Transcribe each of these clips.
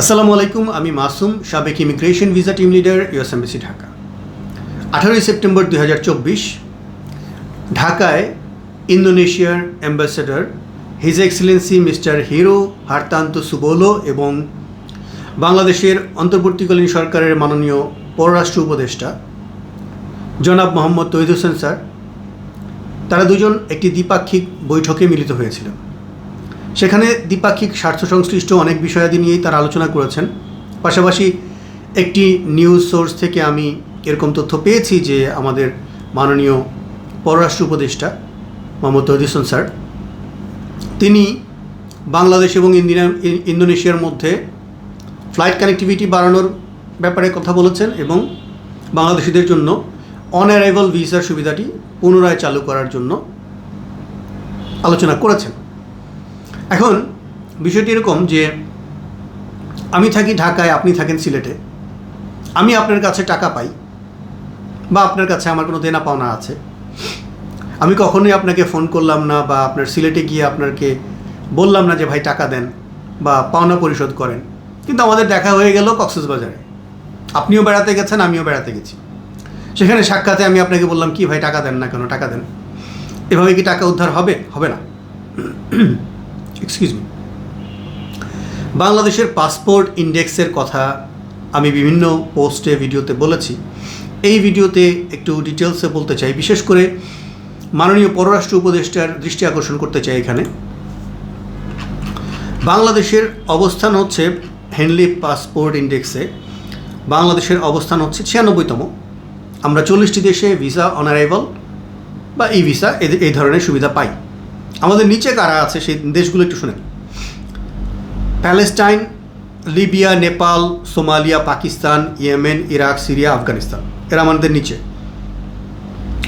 আসসালামু আলাইকুম, আমি মাসুম, সাবেক immigration visa team leader US embassy Dhaka. আঠারোই সেপ্টেম্বর দুই হাজার চব্বিশ, ঢাকায় ইন্দোনেশিয়ার ambassador, his excellency mister Heru Hartanto Subolo এবং বাংলাদেশের অন্তর্বর্তীকালীন সরকারের মাননীয় পররাষ্ট্র উপদেষ্টা, জনাব মোহাম্মদ তৈদ হোসেন স্যার, তারা দুজন একটি দ্বিপাক্ষিক বৈঠকে মিলিত হয়েছিলেন। সেখানে দ্বিপাক্ষিক স্বার্থ সংশ্লিষ্ট অনেক বিষয়াদি নিয়েই তারা আলোচনা করেছেন। পাশাপাশি একটি নিউজ সোর্স থেকে আমি এরকম তথ্য পেয়েছি যে আমাদের মাননীয় পররাষ্ট্র উপদেষ্টা মোহাম্মদ তহিদুসন স্যার, তিনি বাংলাদেশ এবং ইন্দিনা ইন্দোনেশিয়ার মধ্যে ফ্লাইট কানেক্টিভিটি বাড়ানোর ব্যাপারে কথা বলেছেন এবং বাংলাদেশিদের জন্য অন অ্যারাইভাল ভিসার সুবিধাটি পুনরায় চালু করার জন্য আলোচনা করেছেন। এখন বিষয়টি এরকম যে আমি থাকি ঢাকায়, আপনি থাকেন সিলেটে। আমি আপনার কাছে টাকা পাই বা আপনার কাছে আমার কোনো দেনা পাওনা আছে। আমি কখনোই আপনাকে ফোন করলাম না বা আপনার সিলেটে গিয়ে আপনাকে বললাম না যে ভাই টাকা দেন বা পাওনা পরিশোধ করেন। কিন্তু আমাদের দেখা হয়ে গেল কক্সবাজারে। আপনিও বেড়াতে গেছেন, আমিও বেড়াতে গেছি। সেখানে সাক্ষাতে আমি আপনাকে বললাম, কি ভাই, টাকা দেন না কেন? টাকা দেন। এভাবে কি টাকা উদ্ধার হবে? হবে না। এক্সকিউজ মি বাংলাদেশের পাসপোর্ট ইন্ডেক্সের কথা আমি বিভিন্ন পোস্টে ভিডিওতে বলেছি। এই ভিডিওতে একটু ডিটেলসে বলতে চাই। বিশেষ করে মাননীয় পররাষ্ট্র উপদেষ্টার দৃষ্টি আকর্ষণ করতে চাই এখানে। বাংলাদেশের অবস্থান হচ্ছে হেনলি পাসপোর্ট ইন্ডেক্সে। বাংলাদেশের অবস্থান হচ্ছে ছিয়ানব্বইতম। আমরা চল্লিশটি দেশে ভিসা অন অ্যারাইভাল বা ই ভিসা এই ধরনের সুবিধা পাই। আমাদের নিচে কারা আছে সেই দেশগুলো একটু শুনেন। Palestine, Libya, Nepal, Somalia, Pakistan, Yemen, Iraq, Syria, Afghanistan, এরা আমাদের নিচে।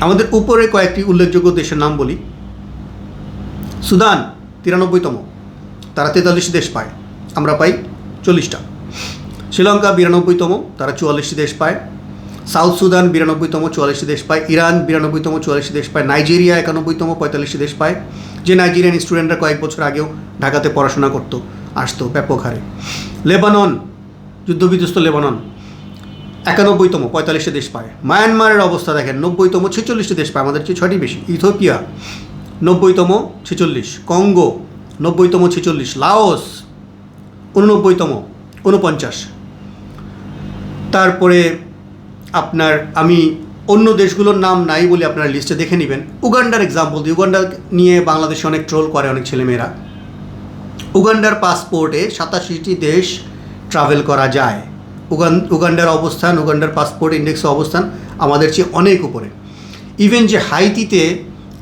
আমাদের উপরে কয়েকটি উল্লেখযোগ্য দেশের নাম বলি। সুদান তিরানব্বইতম, তারা তেতাল্লিশ দেশ পায়, আমরা পাই চল্লিশটা। শ্রীলঙ্কা বিরানব্বইতম, তারা চুয়াল্লিশটি দেশ পায়। সাউথ সুদান বিরানব্বইতম চুয়াল্লিশটি দেশ পায়, ইরান বিরানব্বইতম চুয়াল্লিশটি দেশ পায়, নাইজেরিয়া একানব্বইতম পঁয়তাল্লিশটি দেশ পায়, যে নাইজেরিয়ান স্টুডেন্টরা কয়েক বছর আগেও ঢাকাতে পড়াশোনা করতো, আসতো ব্যাপক হারে। লেবানন, যুদ্ধবিধ্বস্ত লেবানন, একানব্বইতম পঁয়তাল্লিশটি দেশ পায়। মায়ানমারের অবস্থা দেখেন, নব্বইতম ছেচল্লিশটি দেশ পায়, আমাদের চেয়ে ছয়টি বেশি ইথোপিয়া নব্বইতম ছেচল্লিশ, কঙ্গো নব্বইতম ছেচল্লিশ, লাওস উননব্বইতম উনপঞ্চাশ। তারপরে আপনার, আমি অন্য দেশগুলোর নাম নাই বলে আপনারা লিস্টে দেখে নেবেন। উগান্ডার এক্সাম্পল দিই। উগান্ডা নিয়ে বাংলাদেশে অনেক ট্রোল করে অনেক ছেলেমেয়েরা। উগান্ডার পাসপোর্টে সাতাশিটি দেশ ট্রাভেল করা যায়। উগান উগান্ডার অবস্থান, উগান্ডার পাসপোর্ট ইন্ডেক্সে অবস্থান আমাদের চেয়ে অনেক উপরে। ইভেন যে হাইতিতে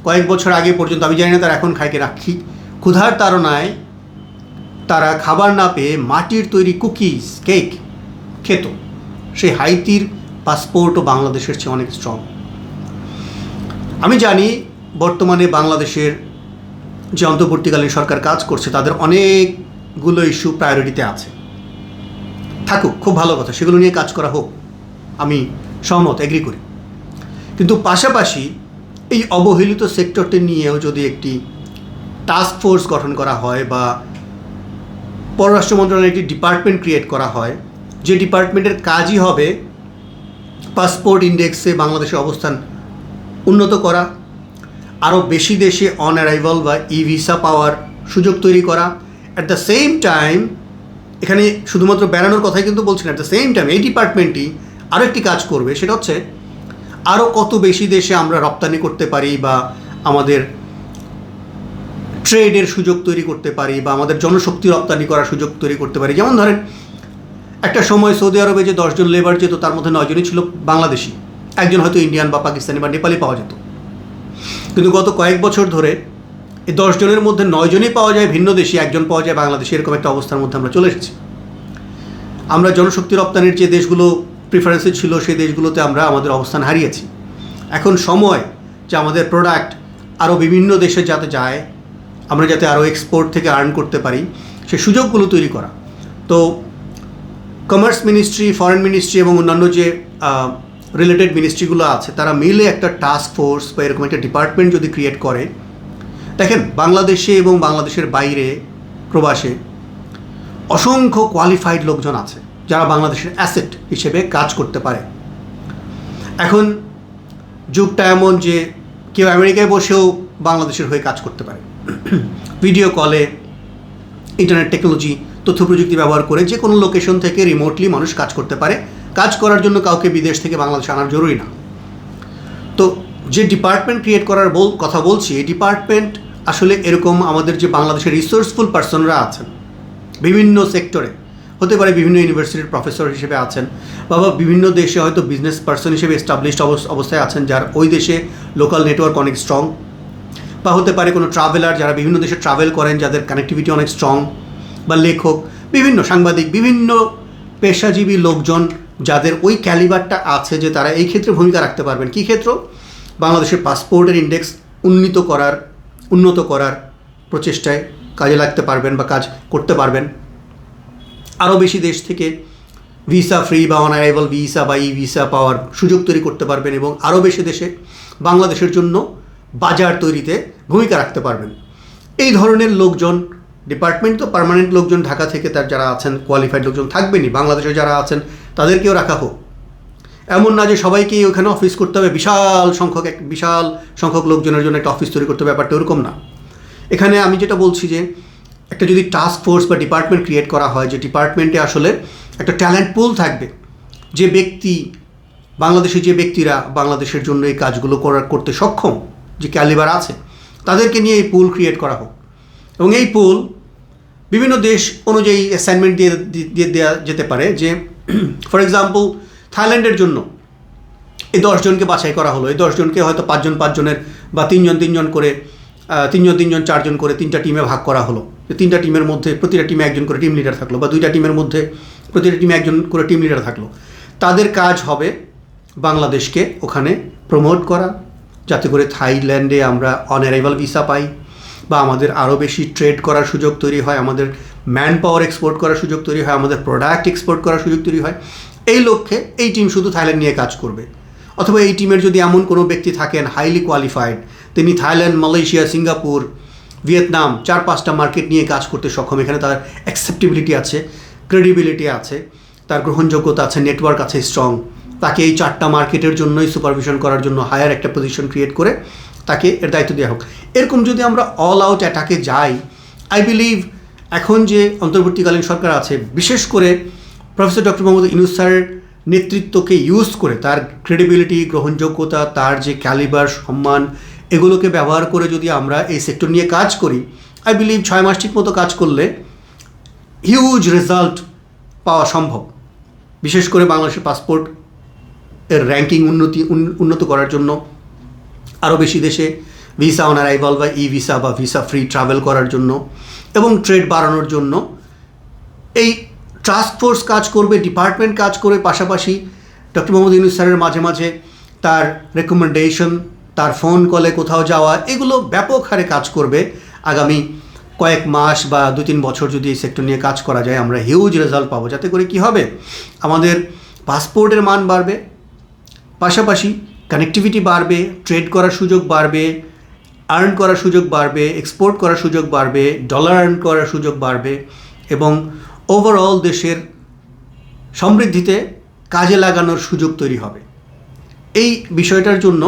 কয়েক বছর আগে পর্যন্ত, আমি জানি না তারা এখন খাইকে রাখি, ক্ষুধার তাড়নায় তারা খাবার না পেয়ে মাটির তৈরি কুকিজ কেক খেত। সেই হাইতির পাসপোর্টও বাংলাদেশের চেয়ে অনেক স্ট্রং আমি জানি বর্তমানে বাংলাদেশের যে অন্তর্বর্তীকালীন সরকার কাজ করছে, তাদের অনেকগুলো ইস্যু প্রায়োরিটিতে আছে। থাকুক, খুব ভালো কথা, সেগুলো নিয়ে কাজ করা হোক, আমি সহমত এগ্রি করি। কিন্তু পাশাপাশি এই অবহেলিত সেক্টরটি নিয়েও যদি একটি টাস্ক ফোর্স গঠন করা হয় বা পররাষ্ট্র মন্ত্রণালয়ের একটি ডিপার্টমেন্ট ক্রিয়েট করা হয়, যে ডিপার্টমেন্টের কাজই হবে পাসপোর্ট ইন্ডেক্সে বাংলাদেশের অবস্থান উন্নত করা, আরও বেশি দেশে অন অ্যারাইভাল বা ই ভিসা পাওয়ার সুযোগ তৈরি করা অ্যাট দ্য সেম টাইম এখানে শুধুমাত্র বেড়ানোর কথাই কিন্তু বলছি না অ্যাট দ্য সেম টাইম এই ডিপার্টমেন্টটি আরও একটি কাজ করবে, সেটা হচ্ছে আরও কত বেশি দেশে আমরা রপ্তানি করতে পারি বা আমাদের ট্রেডের সুযোগ তৈরি করতে পারি বা আমাদের জনশক্তি রপ্তানি করার সুযোগ তৈরি করতে পারি। যেমন ধরেন একটা সময় সৌদি আরবে যে দশজন লেবার যেত, তার মধ্যে নয়জনই ছিল বাংলাদেশি। একজন হয়তো ইন্ডিয়ান বা পাকিস্তানি বা নেপালি পাওয়া যেত। কিন্তু গত কয়েক বছর ধরে এই দশজনের মধ্যে নয়জনই পাওয়া যায় ভিন্ন দেশি, একজন পাওয়া যায় বাংলাদেশি, এরকম একটা অবস্থার মধ্যে আমরা চলে এসেছি। আমরা জনশক্তি রপ্তানির যে দেশগুলো প্রিফারেন্সে ছিল, সেই দেশগুলোতে আমরা আমাদের অবস্থান হারিয়েছি। এখন সময় যে আমাদের প্রোডাক্ট আরও বিভিন্ন দেশে যাতে যায়, আমরা যাতে আরও এক্সপোর্ট থেকে আর্ন করতে পারি, সে সুযোগগুলো তৈরি করা। তো কমার্স মিনিস্ট্রি ফরেন মিনিস্ট্রি এবং অন্যান্য যে রিলেটেড মিনিস্ট্রিগুলো আছে, তারা মিলে একটা টাস্ক ফোর্স বা এরকম একটা ডিপার্টমেন্ট যদি ক্রিয়েট করে, দেখেন বাংলাদেশে এবং বাংলাদেশের বাইরে প্রবাসে অসংখ্য কোয়ালিফাইড লোকজন আছে, যারা বাংলাদেশের অ্যাসেট হিসেবে কাজ করতে পারে। এখন যুগটা এমন যে কেউ আমেরিকায় বসেও বাংলাদেশের হয়ে কাজ করতে পারে। ভিডিও কলে ইন্টারনেট টেকনোলজি তথ্য প্রযুক্তি ব্যবহার করে যে কোনো লোকেশন থেকে রিমোটলি মানুষ কাজ করতে পারে, কাজ করার জন্য কাউকে বিদেশ থেকে বাংলাদেশ আনার জরুরি না। তো যে ডিপার্টমেন্ট ক্রিয়েট করার বল, কথা বলছি, এই ডিপার্টমেন্ট আসলে এরকম আমাদের যে বাংলাদেশের রিসোর্সফুল পার্সনরা আছেন, বিভিন্ন সেক্টরে হতে পারে বিভিন্ন ইউনিভার্সিটির প্রফেসর হিসেবে আছেন, বা বিভিন্ন দেশে হয়তো বিজনেস পার্সন হিসেবে এস্টাবলিশড অবস্থায় আছেন যার ওই দেশে লোকাল নেটওয়ার্ক অনেক স্ট্রং বা হতে পারে কোনো ট্রাভেলার যারা বিভিন্ন দেশে ট্রাভেল করেন, যাদের কানেক্টিভিটি অনেক স্ট্রং বা লেখক, বিভিন্ন সাংবাদিক, বিভিন্ন পেশাজীবী লোকজন যাদের ওই ক্যালিবারটা আছে যে তারা এই ক্ষেত্রে ভূমিকা রাখতে পারবেন। কী ক্ষেত্র? বাংলাদেশের পাসপোর্টের ইন্ডেক্স উন্নীত করার, উন্নত করার প্রচেষ্টায় কাজে লাগতে পারবেন বা কাজ করতে পারবেন। আরও বেশি দেশ থেকে ভিসা ফ্রি বা অন অ্যারাইভাল ভিসা বা ই ভিসা পাওয়ার সুযোগ তৈরি করতে পারবেন এবং আরও বেশি দেশে বাংলাদেশের জন্য বাজার তৈরিতে ভূমিকা রাখতে পারবেন। এই ধরনের লোকজন ডিপার্টমেন্ট তো পার্মানেন্ট লোকজন ঢাকা থেকে তার যারা আছেন কোয়ালিফাইড লোকজন থাকবেনই বাংলাদেশে যারা আছেন, তাদেরকেও রাখা হোক। এমন না যে সবাইকেই ওখানে অফিস করতে হবে, বিশাল সংখ্যক এক, বিশাল সংখ্যক লোকজনের জন্য একটা অফিস তৈরি করতে হবে, ব্যাপারটা ওরকম না। এখানে আমি যেটা বলছি যে, একটা যদি টাস্ক ফোর্স বা ডিপার্টমেন্ট ক্রিয়েট করা হয়, যে ডিপার্টমেন্টে আসলে একটা ট্যালেন্ট পুল থাকবে, যে ব্যক্তি, বাংলাদেশে যে ব্যক্তিরা বাংলাদেশের জন্য এই কাজগুলো করার, করতে সক্ষম, যে ক্যালিবার আছে, তাদেরকে নিয়ে এই পুল ক্রিয়েট করা হোক। এবং এই পুল বিভিন্ন দেশ অনুযায়ী অ্যাসাইনমেন্ট দিয়ে দিয়ে দেওয়া যেতে পারে যে ফর এক্সাম্পল থাইল্যান্ডের জন্য এই দশজনকে বাছাই করা হলো। এই দশজনকে হয়তো পাঁচজন পাঁচজনের বা তিনজন তিনজন করে তিনজন তিনজন চারজন করে তিনটা টিমে ভাগ করা হলো। তিনটা টিমের মধ্যে প্রতিটা টিমে একজন করে টিম লিডার থাকল বা দুইটা টিমের মধ্যে প্রতিটা টিমে একজন করে টিম লিডার থাকল। তাদের কাজ হবে বাংলাদেশকে ওখানে প্রমোট করা। যাতে করে থাইল্যান্ডে আমরা অন অ্যারাইভাল ভিসা পাই। বা আমাদের আরও বেশি ট্রেড করার সুযোগ তৈরি হয়, আমাদের ম্যান পাওয়ার এক্সপোর্ট করার সুযোগ তৈরি হয়, আমাদের প্রোডাক্ট এক্সপোর্ট করার সুযোগ তৈরি হয়, এই লক্ষ্যে এই টিম শুধু থাইল্যান্ড নিয়ে কাজ করবে। অথবা এই টিমের যদি এমন কোনো ব্যক্তি থাকেন হাইলি কোয়ালিফাইড তিনি থাইল্যান্ড মালয়েশিয়া সিঙ্গাপুর ভিয়েতনাম চার পাঁচটা মার্কেট নিয়ে কাজ করতে সক্ষম, এখানে তার অ্যাকসেপ্টেবিলিটি আছে ক্রেডিবিলিটি আছে, তার গ্রহণযোগ্যতা আছে নেটওয়ার্ক আছে স্ট্রং তাকে এই চারটা মার্কেটের জন্যই সুপারভিশন করার জন্য হায়ার একটা পজিশন ক্রিয়েট করে তাকে এর দায়িত্ব দেওয়া হোক। এরকম যদি আমরা অল আউট অ্যাটাকে যাই আই বিলিভ এখন যে অন্তর্বর্তীকালীন সরকার আছে, বিশেষ করে প্রফেসর ডক্টর মোহাম্মদ ইউনুস স্যারের নেতৃত্বকে ইউজ করে, তার ক্রেডিবিলিটি গ্রহণযোগ্যতা, তার যে ক্যালিবার সম্মান, এগুলোকে ব্যবহার করে যদি আমরা এই সেক্টর নিয়ে কাজ করি আই বিলিভ ছয় মাস ঠিক মতো কাজ করলে হিউজ রেজাল্ট পাওয়া সম্ভব। বিশেষ করে বাংলাদেশের পাসপোর্ট এর র্যাঙ্কিং উন্নতি, উন- উন্নত করার জন্য। আরও বেশি দেশে ভিসা অন অ্যারাইভাল বা ই ভিসা বা ভিসা ফ্রি ট্রাভেল করার জন্য এবং ট্রেড বাড়ানোর জন্য এই টাস্ক ফোর্স কাজ করবে ডিপার্টমেন্ট কাজ করবে পাশাপাশি ডক্টর মোহাম্মদ ইউনুস স্যারের মাঝে মাঝে তার রেকমেন্ডেশন তার ফোন কলে কোথাও যাওয়া, এগুলো ব্যাপক হারে কাজ করবে। আগামী কয়েক মাস বা দু তিন বছর যদি এই সেক্টর নিয়ে কাজ করা যায়, আমরা হিউজ রেজাল্ট পাবো। যাতে করে কি হবে? আমাদের পাসপোর্টের মান বাড়বে। পাশাপাশি কানেক্টিভিটি বাড়বে ট্রেড করার সুযোগ বাড়বে আর্ন করার সুযোগ বাড়বে এক্সপোর্ট করার সুযোগ বাড়বে ডলার আর্ন করার সুযোগ বাড়বে এবং ওভারঅল দেশের সমৃদ্ধিতে কাজে লাগানোর সুযোগ তৈরি হবে। এই বিষয়টার জন্য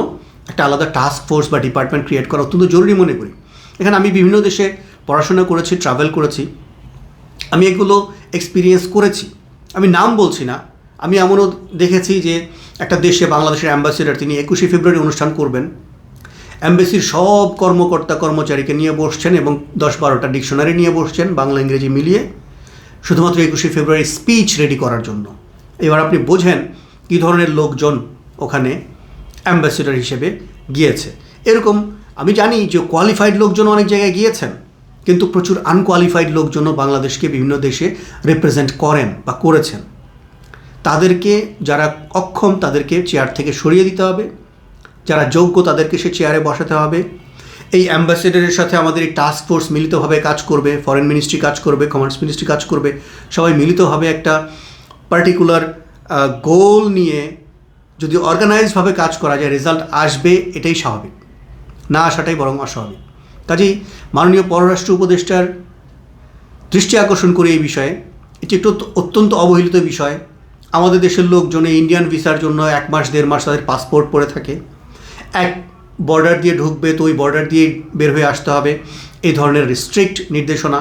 একটা আলাদা টাস্ক ফোর্স বা ডিপার্টমেন্ট ক্রিয়েট করা অত্যন্ত জরুরি মনে করি। এখানে আমি বিভিন্ন দেশে পড়াশোনা করেছি ট্রাভেল করেছি, আমি এগুলো এক্সপিরিয়েন্স করেছি। আমি নাম বলছি না আমি এমনও দেখেছি যে একটা দেশে বাংলাদেশের অ্যাম্বাসিডার তিনি একুশে ফেব্রুয়ারি অনুষ্ঠান করবেন। অ্যাম্বাসির সব কর্মকর্তা কর্মচারীকে নিয়ে বসছেন এবং দশ বারোটা ডিকশনারি নিয়ে বসছেন বাংলা ইংরেজি মিলিয়ে, শুধুমাত্র একুশে ফেব্রুয়ারি স্পিচ রেডি করার জন্য। এবার আপনি বোঝেন কী ধরনের লোকজন ওখানে অ্যাম্বাসিডার হিসেবে গিয়েছে। এরকম আমি জানি যে কোয়ালিফাইড লোকজন অনেক জায়গায় গিয়েছেন, কিন্তু প্রচুর আনকোয়ালিফাইড লোকজনও বাংলাদেশকে বিভিন্ন দেশে রিপ্রেজেন্ট করেন বা করেছেন। তাদেরকে, যারা অক্ষম, তাদেরকে চেয়ার থেকে সরিয়ে দিতে হবে। যারা যোগ্য, তাদেরকে সে চেয়ারে বসাতে হবে। এই অ্যাম্বাসেডারের সাথে আমাদের এই টাস্ক ফোর্স মিলিতভাবে কাজ করবে ফরেন মিনিস্ট্রি কাজ করবে কমার্স মিনিস্ট্রি কাজ করবে। সবাই মিলিতভাবে একটা পার্টিকুলার গোল নিয়ে যদি অর্গানাইজভাবে কাজ করা যায় রেজাল্ট আসবে, এটাই স্বাভাবিক। না আসাটাই বরং অস্বাভাবিক। কাজেই মাননীয় পররাষ্ট্র উপদেষ্টার দৃষ্টি আকর্ষণ করে এই বিষয়ে। এটি একটু অত্যন্ত অবহেলিত বিষয়। আমাদের দেশের লোকজনে ইন্ডিয়ান ভিসার জন্য এক মাস, দেড় মাস তাদের পাসপোর্ট পড়ে থাকে। এক বর্ডার দিয়ে ঢুকবে, তো ওই বর্ডার দিয়ে বের হয়ে আসতে হবে। এই ধরনের রিস্ট্রিক্ট নির্দেশনা।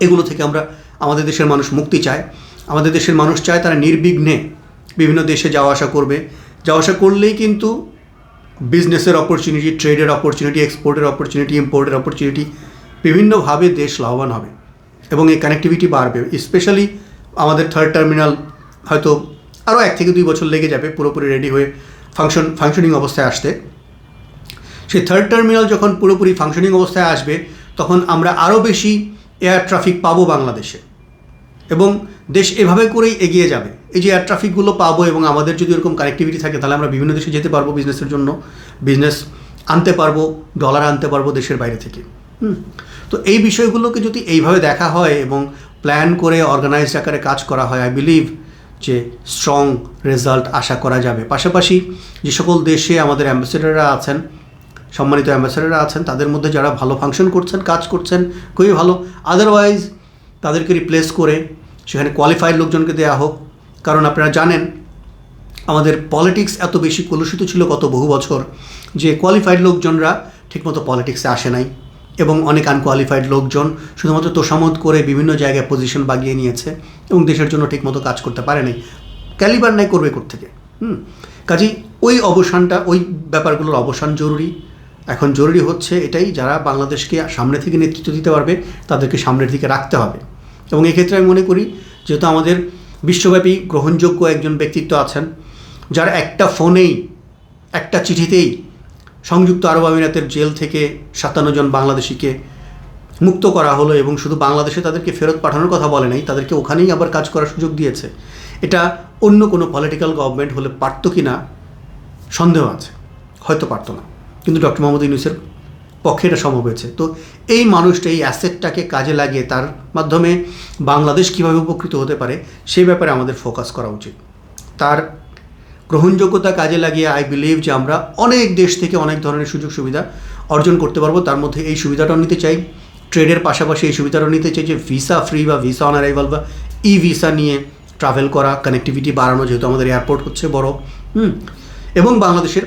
এগুলো থেকে আমরা আমাদের দেশের মানুষ মুক্তি চায়। আমাদের দেশের মানুষ চায় তারা নির্বিঘ্নে বিভিন্ন দেশে যাওয়া আসা করবে। যাওয়া আসা করলেই কিন্তু বিজনেসের অপরচুনিটি ট্রেডের অপরচুনিটি এক্সপোর্টের অপরচুনিটি ইম্পোর্টের অপরচুনিটি বিভিন্নভাবে দেশ লাভবান হবে। এবং এই কানেক্টিভিটি বাড়বে। স্পেশালি আমাদের থার্ড টার্মিনাল হয়তো আরও এক থেকে দুই বছর লেগে যাবে পুরোপুরি রেডি হয়ে ফাংশন ফাংশনিং অবস্থায় আসতে। সেই থার্ড টার্মিনাল যখন পুরোপুরি ফাংশনিং অবস্থায় আসবে, তখন আমরা আরও বেশি এয়ার ট্রাফিক পাবো বাংলাদেশে। এবং দেশ এভাবে করেই এগিয়ে যাবে। এই যে এয়ার ট্রাফিকগুলো পাবো এবং আমাদের যদি এরকম কানেক্টিভিটি থাকে, তাহলে আমরা বিভিন্ন দেশে যেতে পারব বিজনেসের জন্য। বিজনেস আনতে পারব ডলার আনতে পারব দেশের বাইরে থেকে। তো এই বিষয়গুলোকে যদি এইভাবে দেখা হয় এবং প্ল্যান করে অর্গানাইজড আকারে কাজ করা হয় আই বিলিভ যে স্ট্রং রেজাল্ট আশা করা যাবে। পাশাপাশি যে সকল দেশে আমাদের অ্যাম্বাসেডাররা আছেন, সম্মানিত অ্যাম্বাসেডাররা আছেন, তাদের মধ্যে যারা ভালো ফাংশন করছেন, কাজ করছেন, খুবই ভালো। আদারওয়াইজ তাদেরকে রিপ্লেস করে সেখানে কোয়ালিফাইড লোকজনকে দেওয়া হোক। কারণ আপনারা জানেন, আমাদের পলিটিক্স এত বেশি কলুষিত ছিল গত বহু বছর যে কোয়ালিফাইড লোকজনরা ঠিকমতো পলিটিক্সে আসে নাই। এবং অনেক আনকোয়ালিফাইড লোকজন শুধুমাত্র তোষামত করে বিভিন্ন জায়গায় পজিশন বাগিয়ে নিয়েছে এবং দেশের জন্য ঠিকমতো কাজ করতে পারে নাই। ক্যালিবার নাই করবে থেকে হুম? কাজেই ওই অবসানটা, ওই ব্যাপারগুলোর অবসান জরুরি। এখন জরুরি হচ্ছে এটাই, যারা বাংলাদেশকে সামনে থেকে নেতৃত্ব দিতে পারবে, তাদেরকে সামনের দিকে রাখতে হবে। এবং এক্ষেত্রে আমি মনে করি, যেহেতু আমাদের বিশ্বব্যাপী গ্রহণযোগ্য একজন ব্যক্তিত্ব আছেন, যার একটা ফোনেই, একটা চিঠিতেই সংযুক্ত আরব আমিরাতের জেল থেকে সাতান্ন জন বাংলাদেশিকে মুক্ত করা হলো এবং শুধু বাংলাদেশে তাদেরকে ফেরত পাঠানোর কথা বলে নাই, তাদেরকে ওখানেই আবার কাজ করার সুযোগ দিয়েছে। এটা অন্য কোনো পলিটিক্যাল গভর্নমেন্ট হলে পারতো কি না? সন্দেহ আছে, হয়তো পারতো না। কিন্তু ডক্টর মোহাম্মদ ইউনুসের পক্ষে এটা সম্ভব হয়েছে। তো এই মানুষটা, এই অ্যাসেটটাকে কাজে লাগিয়ে তার মাধ্যমে বাংলাদেশ কীভাবে উপকৃত হতে পারে সেই ব্যাপারে আমাদের ফোকাস করা উচিত। তার গ্রহণযোগ্যতা কাজে লাগিয়ে আই বিলিভ যে আমরা অনেক দেশ থেকে অনেক ধরনের সুযোগ সুবিধা অর্জন করতে পারব। তার মধ্যে এই সুবিধাটাও নিতে চাই। ট্রেডের পাশাপাশি এই সুবিধাটাও নিতে চাই যে ভিসা ফ্রি বা ভিসা অন অ্যারাইভাল বা ই ভিসা নিয়ে ট্রাভেল করা কানেক্টিভিটি বাড়ানো যেহেতু আমাদের এয়ারপোর্ট হচ্ছে বড়। হুম? এবং বাংলাদেশের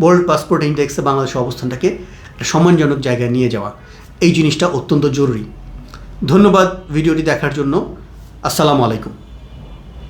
ওয়ার্ল্ড পাসপোর্ট ইন্ডেক্সে বাংলাদেশের অবস্থানটাকে একটা সম্মানজনক জায়গায় নিয়ে যাওয়া। এই জিনিসটা অত্যন্ত জরুরি। ধন্যবাদ ভিডিওটি দেখার জন্য। আসসালামু আলাইকুম।